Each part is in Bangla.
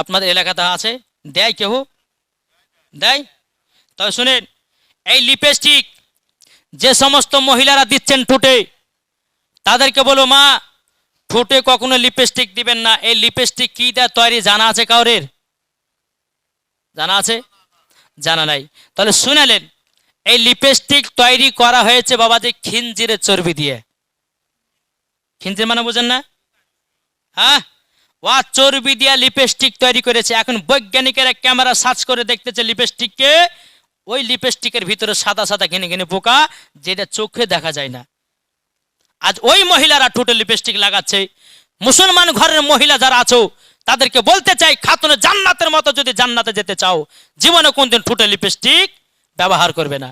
আপনাদের এলাকাতে আছে? দেয় কেউ দেয়? তবে শুনেন, এই লিপস্টিক যে সমস্ত মহিলারা দিচ্ছেন ঠোঁটে, তাদেরকে বলো, মা, ঠোঁটে কখনো লিপস্টিক দিবেন না। এই লিপস্টিক কি দেয় তৈরি জানা আছে কাউরের? জানা আছে? জানা নাই। তাহলে শুনালেন, এই লিপস্টিক তৈরি করা হয়েছে বাবা যে খিঞ্জিরের চর্বি দিয়ে। খিঞ্জির মানে বুঝেন না? হ্যাঁ? ওয়া চর্বি দিয়া লিপস্টিক তৈরি করেছে। এখন বৈজ্ঞানিকেরা ক্যামেরা সার্চ করে দেখতেছে লিপস্টিককে ওই লিপস্টিকের ভিতরে সাদা সাদা ঘেনে ঘেনে পোকা, যেটা চোখে দেখা যায় না। আজ ওই মহিলারা ঠোঁটে লিপস্টিক লাগাচ্ছে। মুসলমান ঘরের মহিলা যারা আছো, তাদেরকে বলতে চাই, খাতুনে জান্নাতের মতো যদি জান্নাতে যেতে চাও, জীবনে কোনদিন ঠোঁটে লিপস্টিক ব্যবহার করবে না।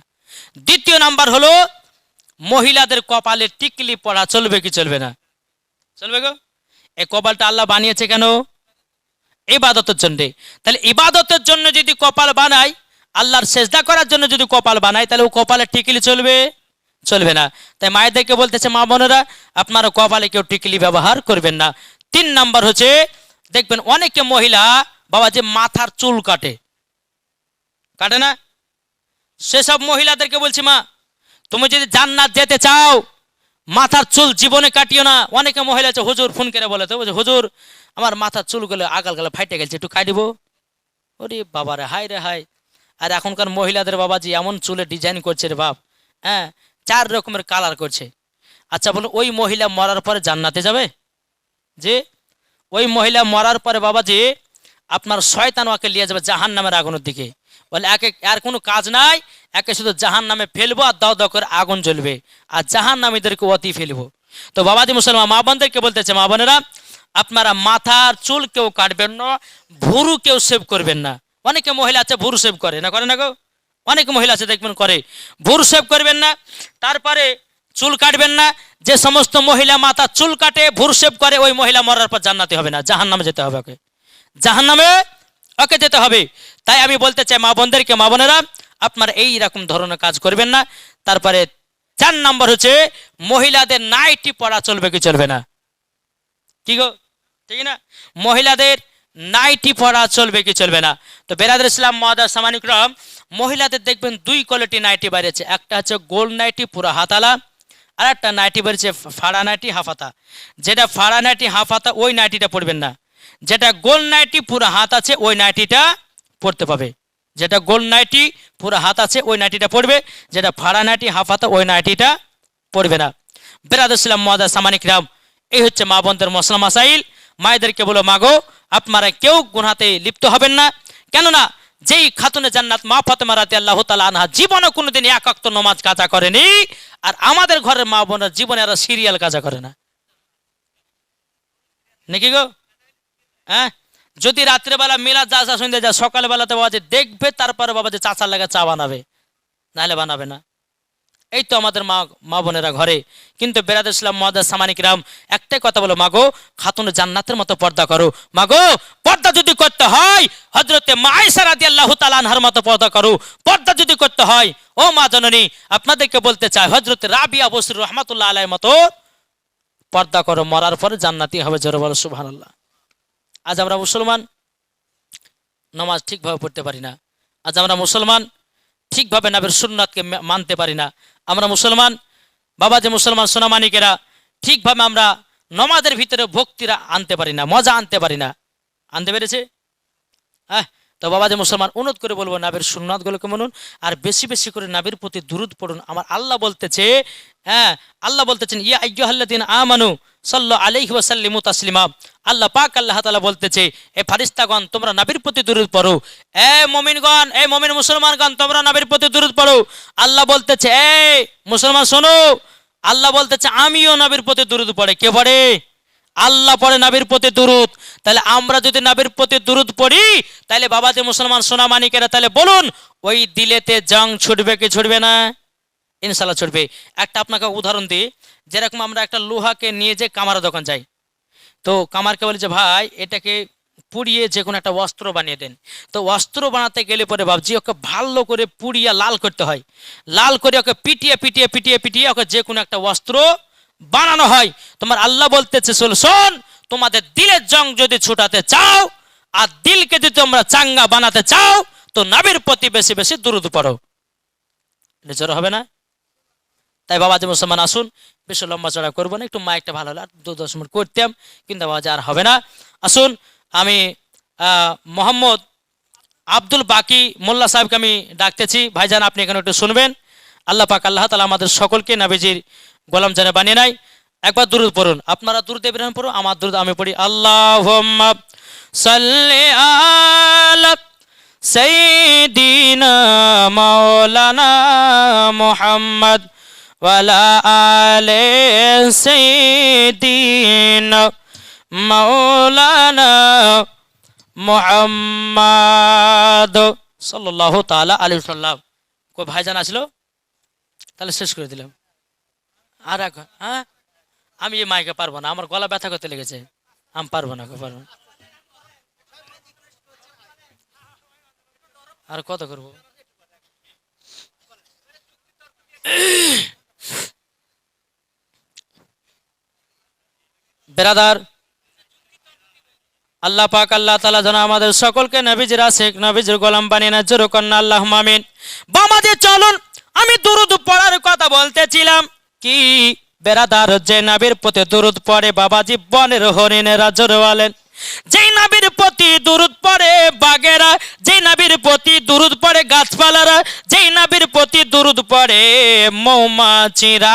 দ্বিতীয় নাম্বার হলো, মহিলাদের কপালে টিকলি পড়া চলবে কি চলবে না? চলবে গো? এই কপালটা আল্লাহ বানিয়েছে কেন? ইবাদতের জন্য। তাহলে ইবাদতের জন্য যদি কপাল বানাই আল্লাহর সেজদা করার জন্য যদি কপাল বানাই তাহলে ও কপালে টিকলি চলবে? চলবে না। তাই মায়েদেরকে বলতেছে, মা বোনেরা আপনারা কপালে কেউ টিকলি ব্যবহার করবেন না। তিন নাম্বার হচ্ছে, দেখবেন অনেকে মহিলা বাবা যে মাথার চুল কাটে। কাটে না? সেসব মহিলাদেরকে বলছি, মা, তুমি যদি জান্নাত যেতে চাও মাথার চুল জীবনে কাটিও না। অনেকে মহিলা আছে হুজুর ফোন করে বলে তো বলছে, হুজুর আমার মাথার চুলগুলো আগাল গালে ফাইটে গেছে একটু কাটিব ওরে বাবা রে হাই রে হাই আর এখনকার মহিলাদের বাবাজি এমন চুলে ডিজাইন করছে রে বাপ। হ্যাঁ চার রকমের কালার করছে। আচ্ছা বলুন ওই মহিলা মরার পরে জান্নাতে যাবে? যে ওই মহিলা মরার পরে বাবাজি আপনার শয়তান ওকে নিয়ে যাবে জাহান নামের আগুনের দিকে। বলে একে আর কোনো কাজ নাই, একে শুধু জাহান নামে ফেলব আর দাও দাও করে আগুন জ্বলবে। আর জাহান নামীদেরকে অতি ফেলব। তো বাবাজি মুসলমান মা বোনদেরকে বলতেছে, মা বোনেরা, আপনারা মাথার চুল কেউ কাটবেন না, ভুরু কেউ সেভ করবেন না। অনেকে মহিলা আছে, ভুরু সেভ করে না করে না গো? অনেক মহিলা আছে, দেখবেন করে। ভুরু সেভ করবেন না, তারপরে চুল কাটবেন না, যে সমস্ত মহিলা মাথা চুল কাটে, ভুরু সেভ করে, ওই মহিলা মরার পর জান্নাতে হবে না জাহান নামে যেতে হবে ওকে। জাহান নামে ওকে যেতে হবে। তাই আমি বলতে চাই মা বোনদেরকে, মা বোনেরা, আপনার এই রকম ধরনের কাজ করবেন না। তারপরে চার নম্বর হচ্ছে, মহিলাদের নাইটি পরা চলবে কি চলবে না? কি গো? ঠিক না? মহিলাদের নাইটি পরা চলবে কি চলবে না? তো বেরাদের ইসলাম মহাদার সামানিকরম মহিলাদের দেখবেন দুই কোয়ালিটি নাইটি বেরিয়েছে। একটা হচ্ছে গোল নাইটি, পুরো হাতালা, আর একটা নাইটি বেরিয়েছে ফাড়া নাইটি, হাফাতা। যেটা ফাড়া নাইটি, হাফাতা, ওই নাইটিটা পরবেন না। যেটা গোল নাইটি, পুরো হাত আছে, ওই নাইটিটা পরতে পাবে। যেটা গোল নাইটি, পুরো হাত আছে, ওই নাইটিটা পড়বে। যেটা ফাড়া নাইটি, হাফ হাতা, ওই নাইটিটা পড়বে না। বেরাদুসলাম মহাদা সামানিক রাম। এই হচ্ছে মা বোনদের মশলা মাসাইল। মায়েদেরকে বলো মাগো আপনারা কেউ গুনহাতে লিপ্ত হবেন না। কেননা, যেই খাতুনে জান্নাত মা ফাতেমা রাতে আল্লাহ তালা আনহা জীবনে কোনোদিন একাক্ত নমাজ কাজা করেনি। আর আমাদের ঘরের মা বোনের জীবনে এরা সিরিয়াল কাজা করে না। নাকি গো? হ্যাঁ? যদি রাত্রেবেলা মেলা যা যা শুনতে যায় সকালবেলাতে বাবা যে দেখবে, তারপরে বাবা যে চাচার লাগে চা বানাবে। নাহলে বানাবে না। এই তো আমাদের মা মা বোনেরা ঘরে। কিন্তু বেরাদ ইসলাম, মহাদাস সামানিক রাম, একটাই কথা বলো, মাগো, খাতুন জান্নাতের মতো পর্দা করো। মাগো, পর্দা যদি করতে হয় হজরতে রাদি আল্লাহ তালানহার মতো পর্দা করো। পর্দা যদি করতে হয়, ও মা জননী, আপনাদেরকে বলতে চাই হজরতে রাবিয়া বসির রহমাতুল্লাহ আলাই মতো পর্দা করো, মরার পরে জান্নাতি হবে, জোরে বলো, সুবহানাল্লাহ। আজ আমরা মুসলমান, নামাজ ঠিকভাবে পড়তে পারি না। আজ আমরা মুসলমান, ঠিকভাবে নাবের সুন্নাতকে মানতে পারি না। আমরা মুসলমান বাবা যে মুসলমান, সোনামানিকেরা, ঠিকভাবে আমরা নমাজের ভিতরে ভক্তিরা আনতে পারি না, মজা আনতে পারি না। আনতে পেরেছে? হ্যাঁ তো বাবা যে মুসলমান, অনুরোধ করে বলব নাবের সুন্নাতগুলোকে মনুন আর বেশি বেশি করে নাবির প্রতি দুরুদ পড়ুন। আমার আল্লাহ বলতেছে হ্যাঁ আল্লাহ বলতেছেন, ইয়া আইয়ুহাল্লাযিনা আমানু সাল্লু আলাইহি ওয়া সাল্লিমু তাসলিমা। আল্লাহ পাক আল্লাহ তাআলা বলতেছে, এ ফারিস্তাগণ তোমরা নাবির প্রতি দুরুদ পড়ো। এ মুমিনগণ, এ মুমিন মুসলমানগণ, তোমরা নাবির প্রতি দুরুদ পড়ো। আল্লাহ বলতেছে, এ মুসলমান শোনো, আল্লাহ বলতেছে, আমিও নবীর প্রতি দুরুদ পড়ে। কে পড়ে? আল্লাহ পড়ে নাবির প্রতি দুরুদ। তাহলে আমরা যদি নাবির প্রতি দুরুদ পড়ি, তাহলে বাবা যে মুসলমান সোনামানিকেরা তাহলে বলুন, ওই দিলেতে জং ছুটবে কি ছুটবে না? ইনশাল্লাহ ছুটবে। একটা আপনাকে উদাহরণ দিই, যেরকম আমরা একটা লোহাকে নিয়ে যে কামারা দোকান যাই। তো কামারকে বলি যে, ভাই, এটাকে পুড়িয়ে যে কোনো একটা অস্ত্র বানিয়ে দেন। তো অস্ত্র বানাতে গেলে পরে ভাবছি ওকে ভালো করে পুড়িয়ে লাল করতে হয়। লাল করে ওকে পিটিয়ে পিটিয়ে পিটিয়ে পিটিয়ে ওকে যে কোনো একটা অস্ত্র বানানো হয়। তোমার আল্লাহ বলতেছে, শোন শোন, তোমাদের দিলের জং যদি ছুটাতে চাও, আর দিলকে যদি তোমরা চাঙ্গা বানাতে চাও, তো নাবির প্রতি বেশি বেশি দুরুদ পড়ো। নিজের হবে না? তাই বাবা যে মুসলমান, আসুন, বেশি লম্বা চড়া করব না, একটু মাইকটা ভালো হলো আর দু দশ মিনিট করতাম, কিন্তু বাবা যে আর হবে না। আসুন, আমি মোহাম্মদ আব্দুল বাকি মোল্লা সাহেবকে আমি ডাকতেছি। ভাইজান, আপনি এখানে একটু শুনবেন। আল্লাহ পাক, আল্লাহ তালা আমাদের সকলকে নাবিজির গোলাম জানে বানিয়ে নাই একবার দুরুদ পড়ুন। আপনারা দুরুদ ইব্রাহিম পড়ুন, আমার দুরুদ আমি পড়ি। আল্লাহ ওয়ালা আলে মাওলানা মোহাম্মদ তালা ভাইজান আসলো? তাহলে শেষ করে দিলাম। আর এক হ্যাঁ? আমি এই মাইকে পারব না, আমার গলা ব্যথা করতে লেগেছে। আমি পারব না পারব না। আর কত করব? বেরাদার, আল্লাহ পাক, আল্লাহ তালা যেন আমাদের সকলকে নবীজির আশেখ নবীজির গোলাম বানিয়ে না জোর কন্যা আল্লাহ মামিন বামাদের চলুন, আমি দুরুদ পড়ার কথা বলতেছিলাম। কি? বেরাদার, যে নাবির প্রতি দুরুদ পরে বাবাজি বনের হরিণেরা জোরওয়ালেন যেই নাবির প্রতি দুরুদ পরে বাগেরা, যেই নাবির প্রতি দুরুদ পরে গাছপালারা, যেই নাবির প্রতি দুরুদ পরে মৌমাছিরা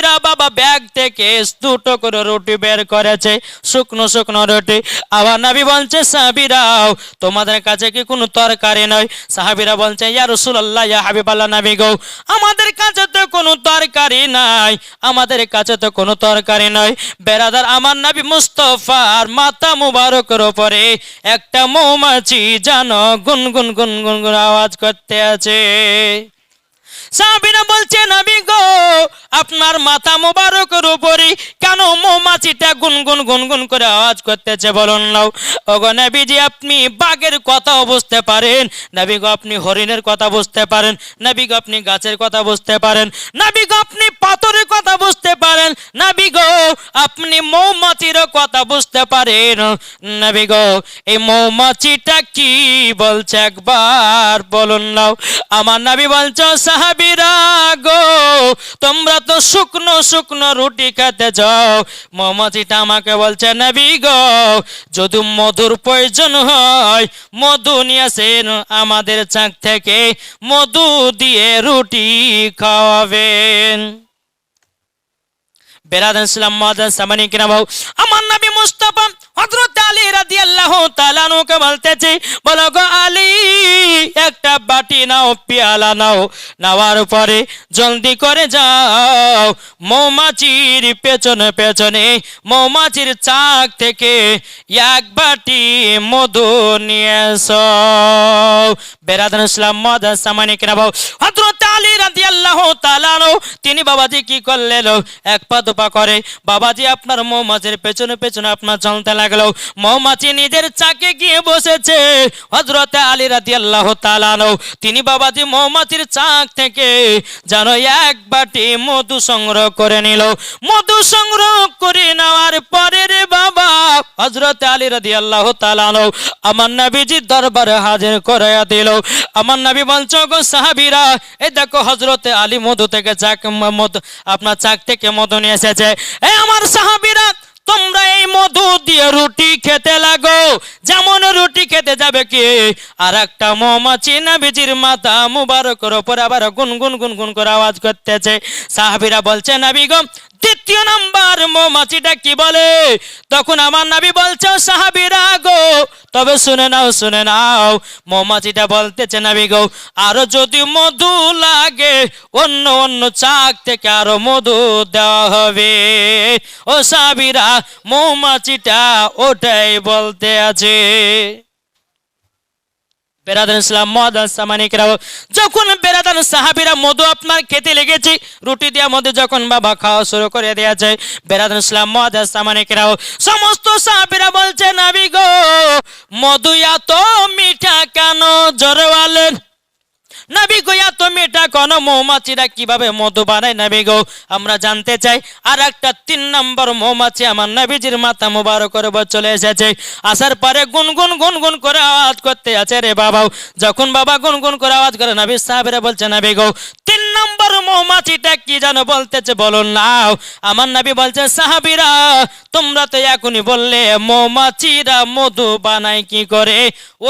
সাহাবীরা বাবা ব্যাগ থেকে দুটো করে রুটি বের করেছে, শুকনো শুকনো রুটি। আবার নবী বলছে, সাহাবীরাও, তোমাদের কাছে কি কোনো তরকারি নয়? সাহাবীরা বলছে, ইয়া হাবিবাল্লাহ নবী গো, আমাদের কাছে তো কোনো তরকারি নাই, আমাদের কাছে তো কোনো তরকারি নয়। বেরাদার আমার নবী মুস্তফার মাথা মুবারকের উপরে একটা মৌমাছি জানো গুনগুন গুনগুন গুন আওয়াজ করতে আছে। সাহাবীরা বলছে, নবী গো, আপনার মাথা মোবারকের উপরে কেন মৌমাছিটা গুনগুন গুনগুন করে আওয়াজ করতেছে বলুন নাও? ওগো নবীজি, আপনি বাঘের কথাও বুঝতে পারেন। নবী গো, আপনি হরিণের কথা বুঝতে পারেন। নবী গো, আপনি গাছের কথা বুঝতে পারেন। নবী গো, আপনি পাথরের কথা বুঝতে পারেন। নবী গো, আপনি মৌমাছির কথা বুঝতে পারেন। নবী গো, এই মৌমাছিটা কি বলছে একবার বলুন নাও? আমার নবী বলছো সাহাবিরা গো, তোমরা তো শুকনো শুকনো রুটি খেতে যাও মৌমাছিটা আমাকে বলছে, নবী গো, যদি মধুর প্রয়োজন হয়, মধু নিয়ে আসেন আমাদের চাক থেকে। মধু দিয়ে রুটি খাওয়াবেন। বেরাদান ইসলাম মাদান সামানি কিনা ভাও আমার নবী মুস্তাফা হযরত আলী রাদিয়াল্লাহু তাআলা নুকে বলতেছে, বলো গো আলী, একটা বাটি নাও, পেয়ালা নাও, নেওয়ার পরে জলদি করে যাও। মৌমাছির পেছনে পেছনে, মৌমাছির চাক থেকে এক বাটি মধু নিয়ে এসো। বেরাদান ইসলাম মাদান সামানি কিনা ভাও হযরত আলী রাদিয়াল্লাহু তাআলা আনহু, তিনি বাবাজি কি করলেন? এক পা দুপা করে, বাবাজি, আপনার মৌমাছির পেছনে পেছনে আপনার চলতে লাগল। মৌমাছি নিজের চাকে গিয়ে বসেছে। হজরতে আলী রাতি আল্লাহ তিনি বাবাজি মৌমাছির চাক থেকে যেন এক বাটি মধু সংগ্রহ করে নিল। মধু সংগ্রহ করে নেওয়ার পরে রে বাবা হজরতে আলী আল্লাহ তালানো আমার নবীজির দরবারে হাজির করে দিল। আমার নবী বলছ গো সাহাবিরা এই দেখো হজরতে আলী মধু থেকে চাক মধু, আপনার চাক থেকে মধু নিয়ে এসেছে। এই আমার সাহাবিরা তোমরা এই মধু দিয়ে রুটি খেতে লাগো। যেমন রুটি খেতে যাবে কি? আর একটা মৌমাছি নাবিজির মাথা মুবারকের ওপর আবার গুনগুন গুনগুন করে আওয়াজ করতেছে। সাহাবিরা বলছে, নাবি গো দ্বিতীয় নাম্বার মৌমাছিটা কি বলে? তখন আমার নাবি বলছে সাহাবিরা গো, তবে শুনে নাও শুনে নাও, মৌমাছিটা বলতেছে নাবি গো, আরও যদি মধু লাগে, অন্য অন্য চাক থেকে আরও মধু দেওয়া হবে। ও সাবিরা মৌমাছিটা ওটাই বলতে আছে। বেরাদান ইসলাম মহাদান সামানিকরাও, যখন বেরাদান সাহাবিরা মধু আপনার খেতে লেগেছে, রুটি দেওয়া মধ্যে যখন বাবা খাওয়া শুরু করে দেওয়া যায় বেরাদান ইসলাম মহাদান সামানিকরাও, সমস্ত সাহাবিরা বলছে, নাবি গো, মধু এত মিঠা কেন জোরে নাবি গো এত এটা কোন? মৌমাছিরা কীভাবে মধু বানায়? নাবি গো, আমরা জানতে চাই। আর একটা তিন নম্বর মৌমাছি আমার নাবিজির মাথা মুবারক করে বলে চলে এসেছে। আসার পরে গুনগুন গুনগুন করে আওয়াজ করতে আছে রে বাবাও। যখন বাবা গুনগুন করে আওয়াজ করে নাবি সাহেবরা বলছে, নাবি গো, তিন নম্বর মৌমাছিটা কি জানো বলতেছে বলুন নাও। আমার নাবি বলছে, সাহাবিরা, তোমরা তো এখনই বললে, মৌমাছিরা মধু বানায় কি করে?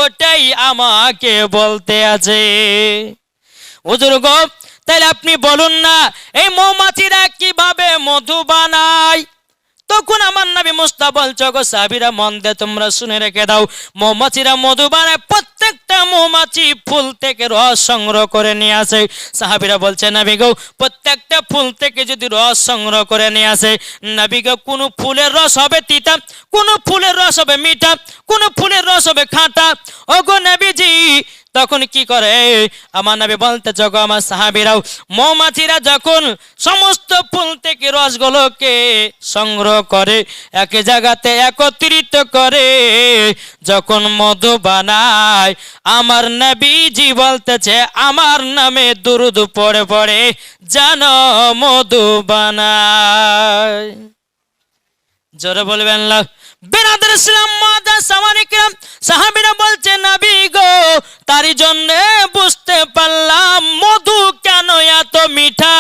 ওটাই আমাকে বলতে আছে। হুজুর গো, তাহলে আপনি বলুন না, এই মৌমাছিরা কীভাবে মধু বানায়? তখন আমার নবী মুস্তা বলছো গো সাহাবিরা, মন দিয়ে তোমরা শুনে রেখে দাও, মৌমাছিরা মধু বানায় প্রত্যেকটা মৌমাছি ফুল থেকে রস সংগ্রহ করে নিয়ে আসে। সাহাবিরা বলছে, নবী গো, প্রত্যেকটা ফুল থেকে যদি রস সংগ্রহ করে নিয়ে আসে, নবী গো, কোনো ফুলের রস হবে তিতা? কোনো ফুলের রস হবে মিঠা? কোনো ফুলের রস হবে খাঁটা? ওগো নবীজি তখন কি করে? আমার নবী বলতে চগো আমার সাহাবিরাও, মৌমাছিরা যখন সমস্ত ফুল থেকে রসগুলোকে সংগ্রহ করে, এক জায়গাতে একত্রিত করে, যখন মধু বানায়, আমার নবীজি বলতেছে, আমার নামে দুরুদ পড়ে পড়ে জানো মধু বানায়। জোরে বলবেন লা বেনাদের ইসলাম মাদা সামানিকরাম সাহাবীরা বলছে, নবী গো তারই জন্য বুঝতে পারলাম মধু কেন এত মিঠা?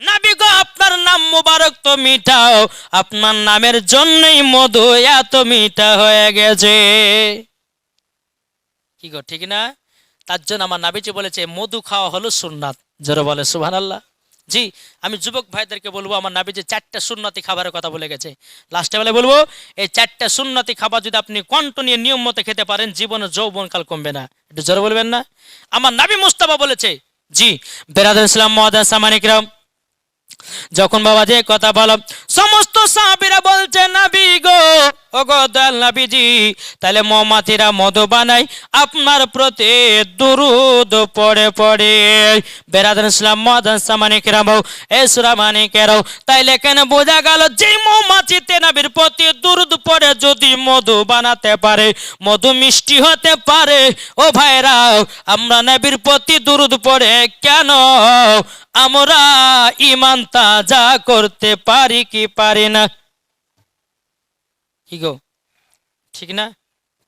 নবী গো, আপনার নাম মুবারক তো মিঠাও, আপনার নামের জন্যই মধু এত মিঠা হয়ে গেছে। কি গো, ঠিক না? তার জন্য আমার নাবিজি বলেছে, মধু খাওয়া হলো সুন্নাত। জোরে বলে, সুবহানাল্লাহ। জি, আমি যুবক ভাইদেরকে বলব, আমার নাবি যে চারটা সুন্নতি খাবারের কথা বলে গেছে। লাস্টে বেলা বলব, এই চারটা সুন্নতি খাবার যদি আপনি কন্ট নিয়ে নিয়ম মতো খেতে পারেন, জীবনে যৌবনকাল কমবে না। একটু জোরে বলবেন না? আমার নাবি মুস্তাফা বলেছে, জি বেরাদ ইসলাম মহাদা সামানিকরাম যখন বাবা যে কথা বলো, সমস্ত সাহাবীরা বলছে, নাবি গো ও গো দয়াল নাবিজি, তাহলে মৌমাছিরা মধু বানাই আপনার প্রতি দুরুদ পড়ে পড়ে। বেরাদান ইসলাম মদান সামানিক রামাও, এ সুরামানিকেরাও তাইলে কেন বোঝা গেল যে মৌমাছিতে নাবির প্রতি দুরুদ পড়ে, যদি মধু বানাতে পারে, মধু মিষ্টি হতে পারে, ও ভাইরাও আমরা নবীর প্রতি দুরুদ পড়ে কেন? আমরা ইমান তাজা করতে পারি কি পারি না? কি গো? ঠিক না?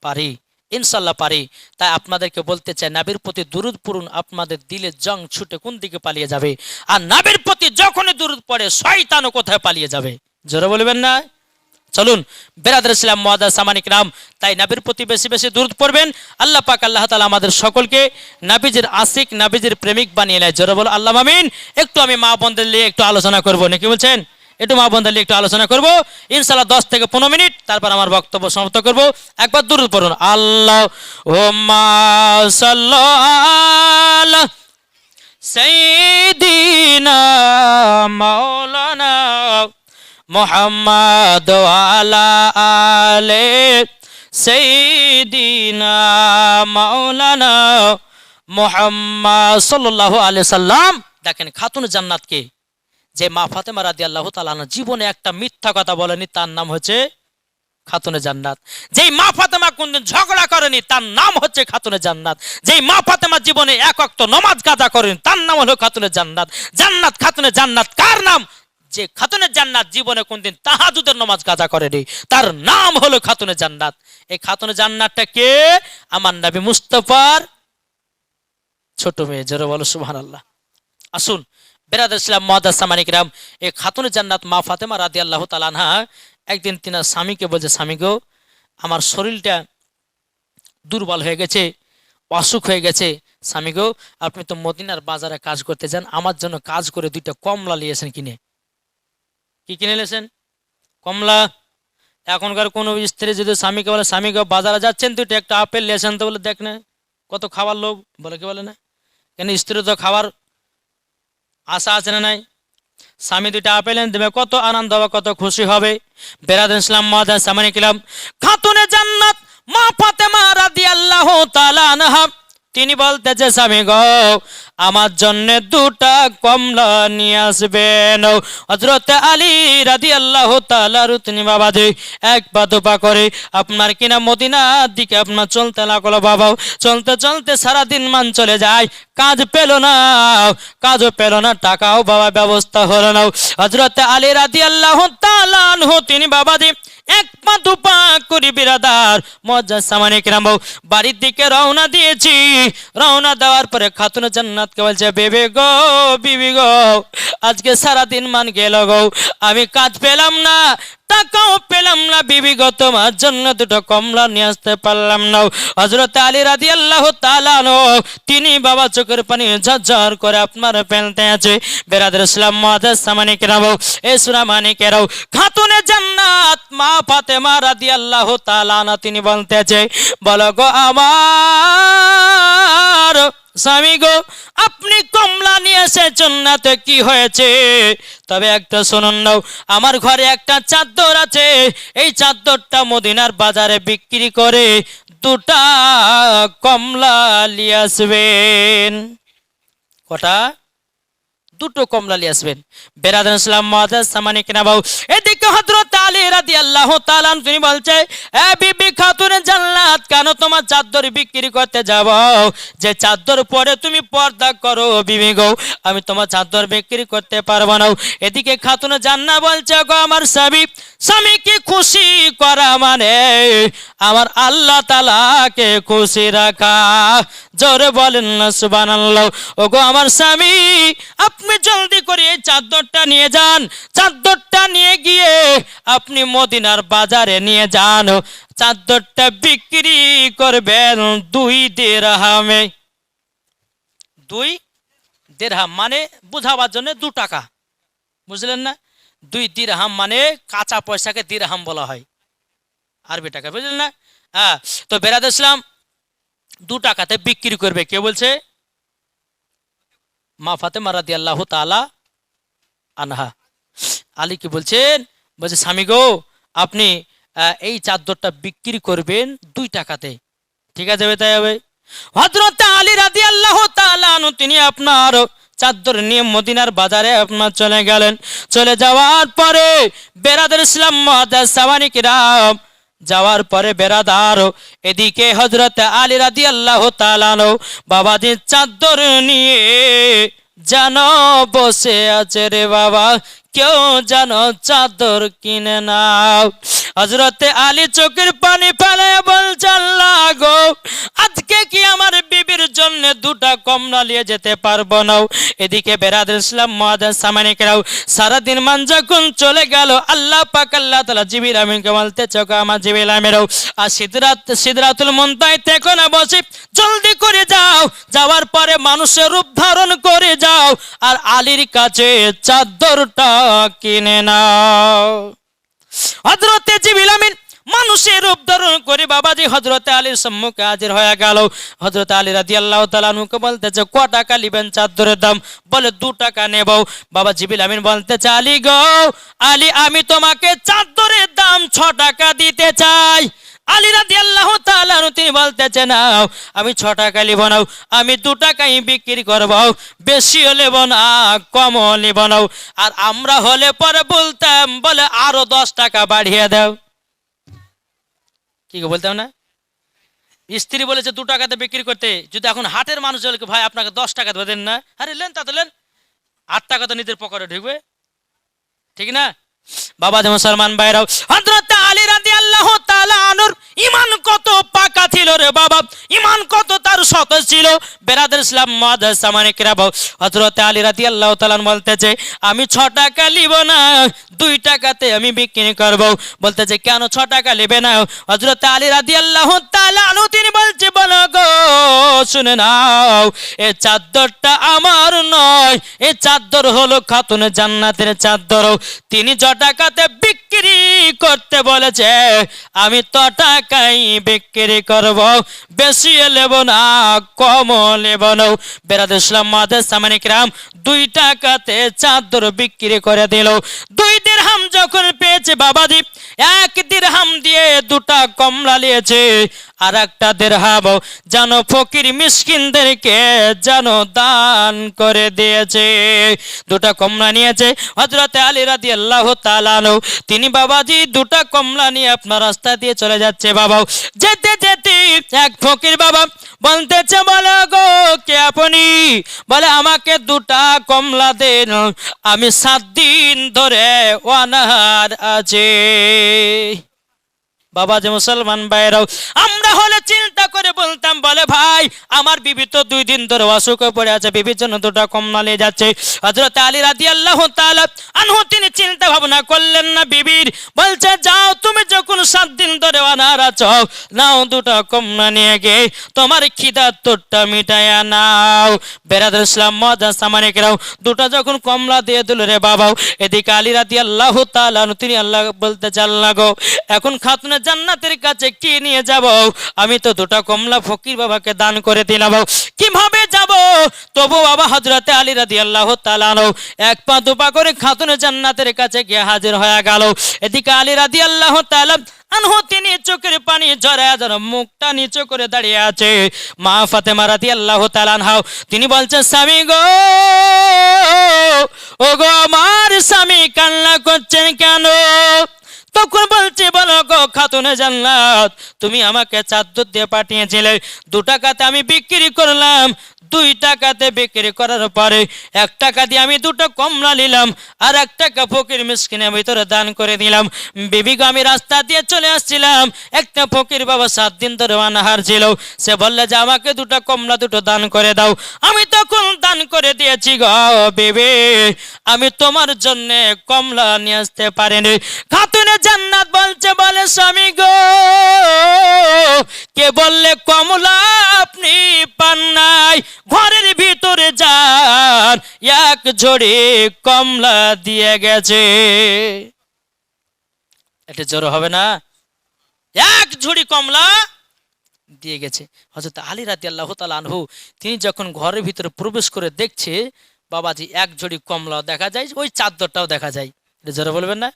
পারি। ইনশাল্লাহ পারি। তাই আপনাদেরকে বলতে চাই, নাবির প্রতি দুরুদ পূরণ আপনাদের দিলে জং ছুটে কোন দিকে পালিয়ে যাবে? আর নাবির প্রতি যখনই দুরুদ পড়ে, শয়তানও কোথায় পালিয়ে যাবে? জোরে বলবেন না? চলুন, বেরাদার ইসলাম মহাদা সামানিক রাম, তাই নাবির প্রতি বেশি বেশি দূর পড়বেন। আল্লাহ পাক, আল্লাহ তালা আমাদের সকলকে নাবিজের আশিক, নাবিজের প্রেমিক বানিয়ে নেয়। জোরে বল, আল্লাহ মামিন একটু আমি মা বোনদের নিয়ে একটু আলোচনা করব, নাকি বলছেন? একটু মা নিয়ে একটু আলোচনা করব। ইনশাল্লাহ দশ থেকে পনেরো মিনিট, তারপর আমার বক্তব্য সমাপ্ত করব। একবার দূর পড়ুন। আল্লাহ মোহাম্মদ আলা আলে সৈদিনা মাওলানা মোহাম্মদ সাল্লাহ আলি সাল্লাম। দেখেন খাতুন জান্নাতকে যে মা ফাতেমা রাদি আল্লাহ তালানা জীবনে একটা মিথ্যা কথা বলেনি, তার নাম হচ্ছে খাতুনে জান্নাত। যেই মা ফাতেমা কোনদিন ঝগড়া করেনি, তার নাম হচ্ছে খাতুনে জান্নাত। যেই মা ফাতেমা জীবনে এক অক্ত নমাজ গাজা করেনি, তার নাম হলো খাতুনে জান্নাত। জান্নাত, খাতুনে জান্নাত, কার নাম? যে খাতুনের জান্নাত জীবনে কোনদিন তাহাজুদের নমাজ গাজা করেনি, তার নাম হলো খাতুনে জান্নাত। এই খাতুনে জান্নাতটা কে? আমার নবী মুস্তফার ছোট মেয়ে, জোরে বলো সুবহান আল্লাহ আসুন বেরাদ ইসলাম মহাদাস সামানিকরাম এই খাতুনে জান্নাত মা ফাতেমা রাদি আল্লাহ তালানহা একদিন তিনার স্বামীকে বলছে, স্বামী গো, আমার শরীরটা দুর্বল হয়ে গেছে, অসুখ হয়ে গেছে। স্বামী গো, আপনি তো মদিনার বাজারে কাজ করতে যান, আমার জন্য কাজ করে দুইটা কমলা নিয়েছেন কিনে। কি কিনে নিয়েছেন? কমলা? এখনকার কোনো স্ত্রী যদি স্বামীকে বলে, স্বামী গো, বাজারে যাচ্ছেন দুইটা, একটা আপেল নিয়েছেন তো বলে, দেখ না, কত খাবার লোভ। বলে কি বলে না? কেন স্ত্রী তো খাবার আশা আছে না নাই? স্বামী দুইটা আপেল এনে দেবে কত আনন্দ হবে, কত খুশি হবে। বেরাদ ইসলাম মহাদান সামনে কিলাম, খাতুনে জান্নাত, মা ফাতেমা রাদিয়াল্লাহু তাআলা আনহা। তিনি বলতেছে, স্বামী গো আমার জন্য দুটা কমলা নিয়ে আসবেন। হজরত আলী রাদি আল্লাহ তিনি বাবা যে এক পা দুপা করে আপনার কিনা মদিনার দিকে আপনার চলতে লাগল বাবা চলতে চলতে সারাদিন মান চলে যায়, কাজ পেল না কাজও পেল না, টাকাও বাবা ব্যবস্থা হলো না। হজরত আলী রাদি আল্লাহ তালানহ তিনি বাবাজি এক পা দুপা করি বিরাদার। মজ্জা সামানিক রামবো বাড়ির দিকে রওনা দিয়েছি। রওনা দেওয়ার পরে খাতুন জান্নাতকে বলছে, বেবে গো, বিবি গো, আজকে সারাদিন মান গেল গো। আমি কাজ পেলাম না। টাকাও পেলাম না বিবি গো তোমার জন্য দুটো কমলা নিয়ে আসতে পারলাম না। হজরত আলী রাদি আল্লাহ তালানো তিনি বাবা চোখের পানি ঝরঝর করে আপনার ফেলতে আছে। বেরাদের ইসলাম মহাদেশ সামানিক রামো এ সুরামানিকেরাও খাতুনে জান্নাত মা ফাতেমা রাদি আল্লাহ তালানা তিনি বলতেছে বলো গো আমার স্বামী গো, আপনি কমলা নিয়ে এসেছেন না তো কি হয়েছে? তবে একটা শুনুন নাও, আমার ঘরে একটা চাদর আছে। এই চাদরটা মদিনার বাজারে বিক্রি করে দুটা কমলা নিয়ে আসবেন। কটা? দুটো কমলা নিয়ে আসবেন। বেরাদান ইসলাম বাবু। এদিকে হযরত আলী আনহু, তিনি বলছে, এ বিবি খাতুনে জান্নাত, কেন তোমার চাদর বিক্রি করতে যাব? যে চাদর পরে তুমি পর্দা করো বিবি গো, আমি তোমার চাদর বিক্রি করতে পারব না। এদিকে খাতুনে জান্নাত বলছে, গো আমার স্বামী স্বামীকে খুশি করা মানে? আমার আল্লাহ তালাকে খুশি রাখা। জোরে বলেন না সুবহানাল্লাহ। ওগো আমার স্বামী, আপনি জলদি করে এই চাদরটা নিয়ে যান। চাদরটা নিয়ে গিয়ে আপনি মদিনার বাজারে নিয়ে যান। চাদরটা বিক্রি করবেন দুই দুই দেড়হাম মানে বুঝাবার জন্য দু টাকা। বুঝলেন না? দুই দিরহাম মানে কাঁচা পয়সাকে দিরহাম বলা হয়। আরবি টাকা, বুঝলেন না? হ্যাঁ তো বেরাদ দু টাকাতে বিক্রি করবে। কে বলছে? মা ফাতেমা রাদি আল্লাহ তালা আনহা। আলী কি বলছেন? বলছে, স্বামী গো, আপনি এই চাদরটা বিক্রি করবেন দুই টাকাতে। ঠিক আছে তাই হবে। হজরত আলী রাদি আল্লাহ তালানু তিনি আপনার চাদর নিয়ে মদিনার বাজারে আপনার চলে গেলেন। চলে যাওয়ার পরে বেরাদের ইসলাম মহাদাস সামানিক রাম যাওয়ার পরে বেরাদার এদিকে হজরত আলী রাদি আল্লাহ তালানো বাবাজির চাদর নিয়ে, জানো বসে আছে রে বাবা, কেউ জানো চাদর কিনে নাও? হজরতে আলী চোখের পানি ফেলে বলছে, আল্লাহ গো, আজকে কি আমার জন্য দুটা কমলা নিয়ে যেতে পারব না। এদিকে ইসলাম মহাদান সামানিকরাও সারাদিন মান যখন চলে গেল। আল্লাহ পাক, আল্লাহ তালা জিবির বলতে চোখ আমার জিবির আমিরও আর মন্তায় না বসে, জলদি করে যাও। যাওয়ার পরে মানুষের রূপ ধারণ করে যাও। আর আলীর কাছে চাদরটা কিনে নাও। হজরতে জিবিল আমিন মানুষের রূপ ধারণ করে বাবাজি হজরত আলীর সম্মুখে হাজির হয়ে গেল। হজরত আলী রাজি আল্লাহ তালুকে বলতেছে ক টাকা নিবেন চাদরের দাম? বলে, দু টাকা নেব। বাবা জিবিল আমিন বলতেছে, আলী গো, আলী, আমি তোমাকে চাদরের দাম ছ টাকা দিতে চাই। আলী রাজি আল্লাহ তালানু তিনি বলতেছে, নাও, আমি ছ টাকা নিব নাও, আমি দু টাকাই বিক্রি করব। বেশিও নেব না কমও নেব নাও। আর আমরা হলে পরে বলতাম, বলে, আরও দশ টাকা বাড়িয়ে দাও। কি বলতাম না? স্ত্রী বলেছে দু টাকাতে বিক্রি করতে, যদি এখন হাটের মানুষ বলে ভাই, আপনাকে দশ টাকা দেন না? আরে, লেন তা তো লেন। আট টাকা তো নিজের পকেটে ঢুকবে। ঠিক না? বাবা যেমন সলমান ভাইরাও, হযরত আলী রাদিয়াল্লাহু তাআলা আনুর ঈমান কত পাকা ছিল রে বাবা? ঈমান কত তার শত ছিল? বেরাদার ইসলাম মাদার সামানিকরা বাবা হযরত আলী রাদিয়াল্লাহু তাআলা বলতেছে, আমি ছ টাকা নিব না, দুই টাকাতে আমি বিক্রি করব। বলতেছে, কেন ছ টাকা নেবে না? হযরত আলী রাদিয়াল্লাহু তাআলা আনু তিনি বলছে, বলো গো, শুনে নাও, এ চাদরটা আমার নয়। এ চাদর হলো খাতুন জান্নাতের চাদর। তিনি য টাকাতে বিক্রি করতে বলেছে, আমি তো টাকাই বিক্রি করব, বেশি নেব না, কম নেব না। বেরাদ ইসলাম মাদের সামানিক রাম দুই টাকাতে চাদর বিক্রি করে দিল। দুই দিরহাম যখন পেয়েছে বাবাজি, এক দিরহাম দিয়ে দুটা কমলা নিয়েছে। আর একটা দেড়হাম যেন ফকির মিসকিনদেরকে যেন দান করে দিয়েছে। দুটা কমলা নিয়েছে হজরতে আলী রাদি আল্লাহ তালানো তিনি, বাবাজি, দুটা কমলা নিয়ে আপনার রাস্তা দিয়ে চলে যাচ্ছে বাবা যেতে যেতে এক ফকির বাবা বলতেছে, বলে গো, কে আপনি? বলে, আমাকে দুটা কমলা দেন, আমি সাত দিন ধরে অনাহার আছে। বাবা যে মুসলমান ভাইরাও আমরা হলে চিন্তা করে বলতাম, বলে ভাই, আমার বিবি তো দুই দিন ধরে অসুখে পড়ে আছে, বিবির জন্য দুটা কমলা নিয়ে যাচ্ছে। হজরত আলী রাদি আল্লাহ আনহু, তিনি চিন্তা ভাবনা করলেন না, বিবির, বলছে, যাও তুমি যখন সাত দিন ধরে অনার আছো নাও দুটা কমলা নিয়ে গে তোমার খিদা তোরটা মিটাইয়া নাও। বেরাদুল ইসলাম মজা সামানিক রাও দুটা যখন কমলা দিয়ে দিল রে বাবাও, এদিকে আলী রাদি আল্লাহ তিনি আল্লাহ বলতে চাল না গো এখন খাতুনের জান্নাতের কাছে কি নিয়ে যাব? আমি তো দুটা কমলা ফকির বাবাকে দান করে দিলাম। কীভাবে যাব? তবু বাবা হজরতে আলী রাদি আল্লাহ তালানো এক পা দুপা করে খাতুনের জান্নাতের কাছে গিয়ে হাজির হয়ে গেল। এদিকে আলী রাদি আল্লাহ তালাম তিনি চোখের পানি ঝরে যেন মুখটা নিচু করে দাঁড়িয়ে আছে। মা ফাতেমা রাদি আল্লাহ তালানহাও তিনি বলছেন, স্বামী গো ও গো আমার স্বামী কান্না করছেন কেন? তখন বলছে, বলো গো খাতুনে জান্নাত, তুমি আমাকে চাদর দিয়ে পাঠিয়েছিলে, দু টাকাতে আমি বিক্রি করলাম দুই টাকাতে বিক্রি করার পরে এক টাকা দিয়ে আমি দুটো কমলা নিলাম আর এক টাকা ফকির মিসকিনের ভিতরে দান করে দিলাম। বিবিগো, আমি রাস্তা দিয়ে চলে আসছিলাম। একটা ফকির বাবা সাত দিন ধরে অনাহার ছিল। সে বললে, যে, আমাকে দুটো কমলা, দুটো দান করে দাও। আমি তখন দান করে দিয়েছি গো বেবে। আমি তোমার জন্য কমলা নিয়ে আসতে পারিনি। খাতুনে জান্নাত বলছে, বলে স্বামী গো, কে বললে কমলা আপনি পান নাই? ঘরের ভিতরে যান এক ঝড়ে কমলা দিয়ে গেছে। এটা জোর হবে না? এক ঝুড়ি কমলা দিয়ে গেছে। হজরত আলী রাতি আল্লাহ আনহু, তিনি যখন ঘরের ভিতরে প্রবেশ করে দেখছে, বাবাজি, এক ঝুড়ি কমলা দেখা যায়, ওই চাদরটাও দেখা যায়। এটা জোরে বলবেন না?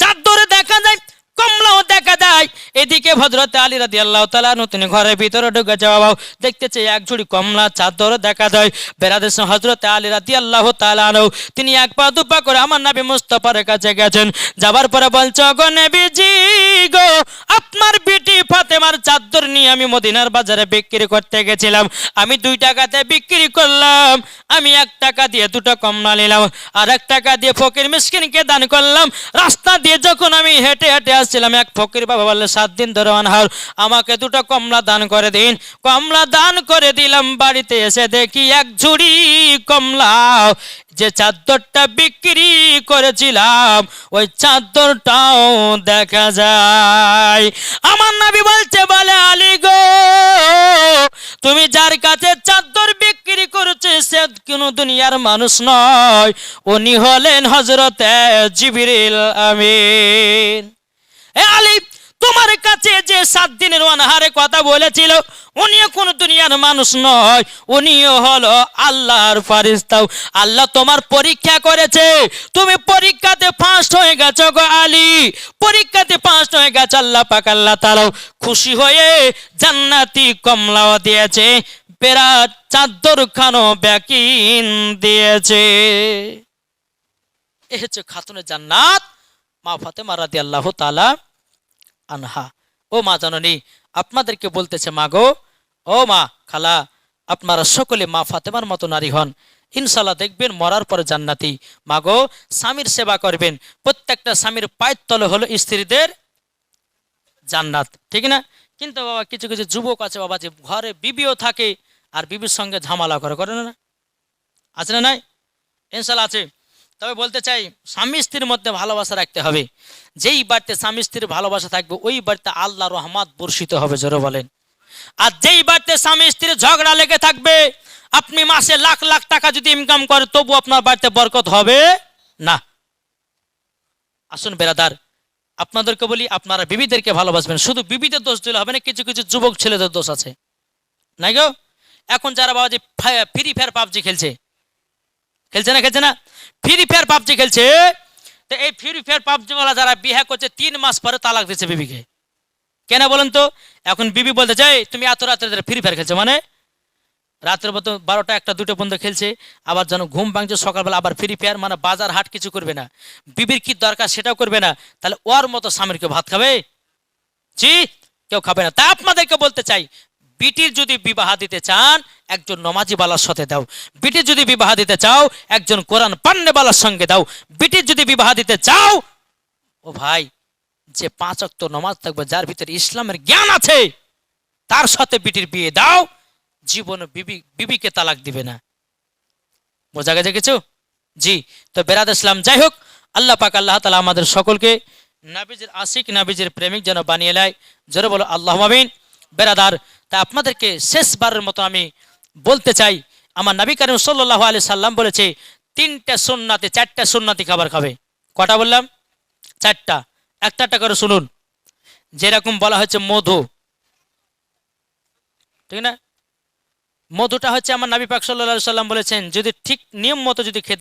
চাদরে দেখা যায় কমলাও দেখা যায়। এদিকে ভদ্রতে আলী রাদি আল্লাহ তালা তিনি ঘরের ভিতরে ঢুকে যাওয়া দেখতেছে এক ঝুড়ি কমলা চাদর দেখা যায়। বেড়াদের হজরতে আলী রাদি আল্লাহ তালানো তিনি এক পা দুপা করে আমার নাবি মুস্তফার কাছে গেছেন। যাবার পরে বলছো গো নেবিজি গো, আপনার বিটি ফাতেমার চাদর নিয়ে আমি মদিনার বাজারে বিক্রি করতে গেছিলাম। আমি দুই টাকাতে বিক্রি করলাম। আমি এক টাকা দিয়ে দুটো কমলা নিলাম। আর এক টাকা দিয়ে ফকির মিসকিনকে দান করলাম। রাস্তা দিয়ে যখন আমি হেঁটে হেঁটে আসছিলাম এক ফকির বাবা বললে, সাত দিন ধরে অনহার, আমাকে দুটো কমলা দান করে দিন। কমলা দান করে দিলাম, বাড়িতে এসে দেখি এক ঝুড়ি কমলা। যে চাদরটা বিক্রি করেছিলাম, ওই চাদরটাও দেখা যায়। আমার নাবি বলছে, বলে আলী গো, তুমি যার কাছে চাদর বিক্রি করেছে, সে কোনো দুনিয়ার মানুষ নয়। উনি হলেন হজরতে জিবিরিল আমিন। এ আলী, তোমার কাছে যে সাত দিনের অনাহারে কথা বলেছিল, উনিও কোন দুনিয়ার মানুষ নয়, উনিও হলো আল্লাহর ফারিস্তাও আল্লাহ তোমার পরীক্ষা করেছে, তুমি পরীক্ষাতে ফার্স্ট হয়ে গেছো গো আলী, পরীক্ষাতে ফার্স্ট হয়ে গেছে আল্লাহ পাক, আল্লাহ তালাও খুশি হয়ে জান্নাতি কমলাও দিয়েছে বেড়াট চাদর খানো ব্যাকিন দিয়েছে। এ হচ্ছে খাতুনের জান্নাত মা ফাতেমা রাদি আল্লাহ তালা আনহা। ও মা জননী, আপনাদেরকে বলতেছে, মা গো, ও মা খালা, আপনারা সকলে মা ফাতেমার মতো নারী হন। ইনশাল্লাহ দেখবেন মরার পরে জান্নাতি। মা গো, স্বামীর সেবা করবেন। প্রত্যেকটা স্বামীর পায়ের তলে হলো স্ত্রীদের জান্নাত। ঠিক না? কিন্তু বাবা, কিছু কিছু যুবক আছে বাবা, যে ঘরে বিবিও থাকে আর বিবির সঙ্গে ঝামেলা করে। করে না আছে না নাই? ইনশাল্লাহ আছে। তবে বলতে চাই, স্বামী স্ত্রীর মধ্যে ভালোবাসা রাখতে হবে। যেই বাড়িতে স্বামী স্ত্রীর ভালোবাসা থাকবে, ওই বাড়িতে আল্লাহ রহমাত বর্ষিত হবে, জোরে বলেন। আর যেই বাড়িতে স্বামী স্ত্রীর ঝগড়া লেগে থাকবে, আপনি মাসে লাখ লাখ টাকা যদি ইনকাম করে তবু আপনার বাড়িতে বরকত হবে না। আসুন বেরাদার, আপনাদেরকে বলি, আপনারা বিবিদেরকে ভালোবাসবেন। শুধু বিবিদের দোষ দিলে হবে না, কিছু কিছু যুবক ছেলেদের দোষ আছে। নাই গো? এখন যারা বাবা যে ফ্রি ফায়ার পাবজি খেলছে খেলছে না খেলছে না? ফ্রি ফায়ার পাবজি খেলছে। তো এই ফ্রি ফায়ার পাবজি ওয়ালা যারা বিয়ে করছে, তিন মাস পরে তালাক দিচ্ছে বিবিকে। কেন বলেন তো? এখন বিবি বলতে চাই তুমি এত রাত্রে ফ্রি ফায়ার খেলছো। মানে রাত্রের মতো বারোটা একটা দুটো পর্যন্ত খেলছে, আবার যেন ঘুম ভাঙছে সকালবেলা, আবার ফ্রি ফায়ার মানে বাজার হাট কিছু করবে না। বিবির কি দরকার সেটাও করবে না। তাহলে ওর মতো স্বামীর কেউ ভাত খাবে? জি কেউ খাবে না। তা আপনাদেরকে বলতে চাই বিটির যদি বিবাহ দিতে চান, একজন নমাজি বালার সাথে দাও। বিটির যদি বিবাহ দিতে চাও, একজন কোরআন পান্নেবালার সঙ্গে দাও। বিটির যদি বিবাহ দিতে চাও, ও ভাই, যে পাঁচ অক্ত নমাজ থাকবে, যার ভিতরে ইসলামের জ্ঞান আছে, তার সাথে বিটির বিয়ে দাও, জীবনে বিবি, বিবিকে তালাক দিবে না। বোঝা গেছে কিছু? জি, তো বেরাদ ইসলাম, যাই হোক, আল্লাহ পাক, আল্লাহ তালা আমাদের সকলকে নাবিজের আশিক, নাবিজের প্রেমিক যেন বানিয়ে নেয়। জোরে বলো, আল্লাহ মামিন বেরাদার তা আপনাদেরকে শেষবারের মতো আমি বলতে চাই, আমার নবী করিম সাল্লাহ আলি সাল্লাম বলেছে, তিনটা সুন্নাতে, চারটা সুন্নাতি খাবার খাবে। কটা বললাম? চারটা। একটা একটা করে শুনুন। যেরকম বলা হচ্ছে মধু। ঠিক না? মধুটা হচ্ছে আমার নবী পাক সাল্লাহ সাল্লাম বলেছেন, যদি ঠিক নিয়ম মতো যদি খেতে